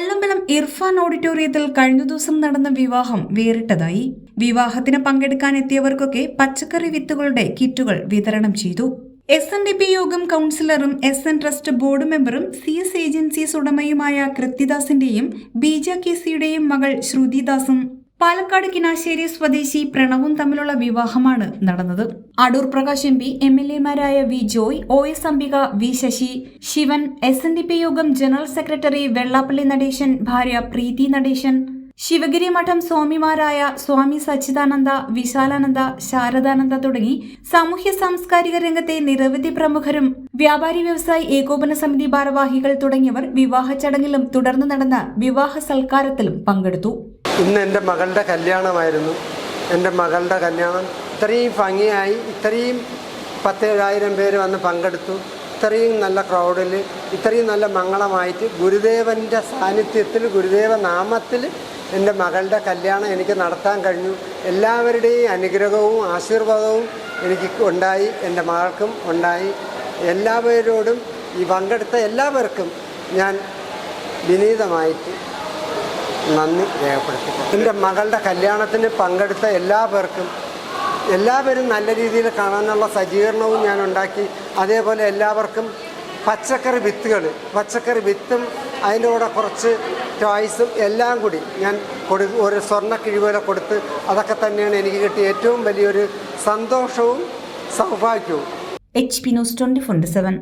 കല്ലമ്പലം ഇർഫാൻ ഓഡിറ്റോറിയത്തിൽ കഴിഞ്ഞ ദിവസം നടന്ന വിവാഹം വേറിട്ടതായി. വിവാഹത്തിന് പങ്കെടുക്കാൻ എത്തിയവർക്കൊക്കെ പച്ചക്കറി വിത്തുകളുടെ കിറ്റുകൾ വിതരണം ചെയ്തു. എസ് എൻ ഡി പി യോഗം കൗൺസിലറും എസ് എൻ ട്രസ്റ്റ് ബോർഡ് മെമ്പറും സി എസ് ഏജൻസീസ് ഉടമയുമായ കൃത്തിദാസിന്റെയും ബീജ കെ സിയുടെയും മകൾ ശ്രുതിദാസും പാലക്കാട് കിനാശ്ശേരി സ്വദേശി പ്രണവും തമ്മിലുള്ള വിവാഹമാണ് നടന്നത്. Adoor Prakash M P M L എമാരായ V Joy O S Ambika V Sasi Sivan S N D P Yogam general secretary Vellappally Natesan ഭാര്യ പ്രീതി നടേശൻ ശിവഗിരി മഠം സ്വാമിമാരായ സ്വാമി സച്ചിദാനന്ദ വിശാലാനന്ദ ശാരദാനന്ദ തുടങ്ങി സാമൂഹ്യ സാംസ്കാരിക രംഗത്തെ നിരവധി പ്രമുഖരും വ്യാപാരി വ്യവസായി ഏകോപന സമിതി ഭാരവാഹികൾ തുടങ്ങിയവർ വിവാഹ ചടങ്ങിലും തുടർന്ന് നടന്ന വിവാഹ സൽക്കാരത്തിലും പങ്കെടുത്തു. ഇന്ന് എന്റെ മകളുടെ കല്യാണമായിരുന്നു. എന്റെ മകളുടെ കല്യാണം ഇത്രയും ഭംഗിയായി ഇത്രയും പത്തേഴായിരം പേര് വന്ന് പങ്കെടുത്തു. ഇത്രയും നല്ല ക്രൗഡിൽ ഇത്രയും നല്ല മംഗളമായിട്ട് ഗുരുദേവന്റെ സാന്നിധ്യത്തിൽ ഗുരുദേവ നാമത്തിൽ എന്റെ മകളുടെ കല്യാണം എനിക്ക് നടത്താൻ കഴിഞ്ഞു. എല്ലാവരുടെയും അനുഗ്രഹവും ആശീർവാദവും എനിക്ക് ഉണ്ടായി എന്റെ മകൾക്കും ഉണ്ടായി. എല്ലാവരോടും ഈ പങ്കെടുത്ത എല്ലാവർക്കും ഞാൻ വിനീതമായിട്ട് നന്ദി രേഖപ്പെടുത്തി എന്റെ മകളുടെ കല്യാണത്തിന് പങ്കെടുത്ത എല്ലാ പേർക്കും എല്ലാവരും നല്ല രീതിയിൽ കാണാനുള്ള സജ്ജീകരണവും ഞാൻ ഉണ്ടാക്കി. അതേപോലെ എല്ലാവർക്കും പച്ചക്കറി വിത്തുകൾ പച്ചക്കറി വിത്തും അതിന്റെ കൂടെ കുറച്ച് ടോയ്സും എല്ലാം കൂടി ഞാൻ കൊടു ഒരു സ്വർണ കിഴിപോലെ കൊടുത്ത് അതൊക്കെ തന്നെയാണ് എനിക്ക് കിട്ടിയ ഏറ്റവും വലിയൊരു സന്തോഷവും സൗഭാഗ്യവും. H P news twenty four seven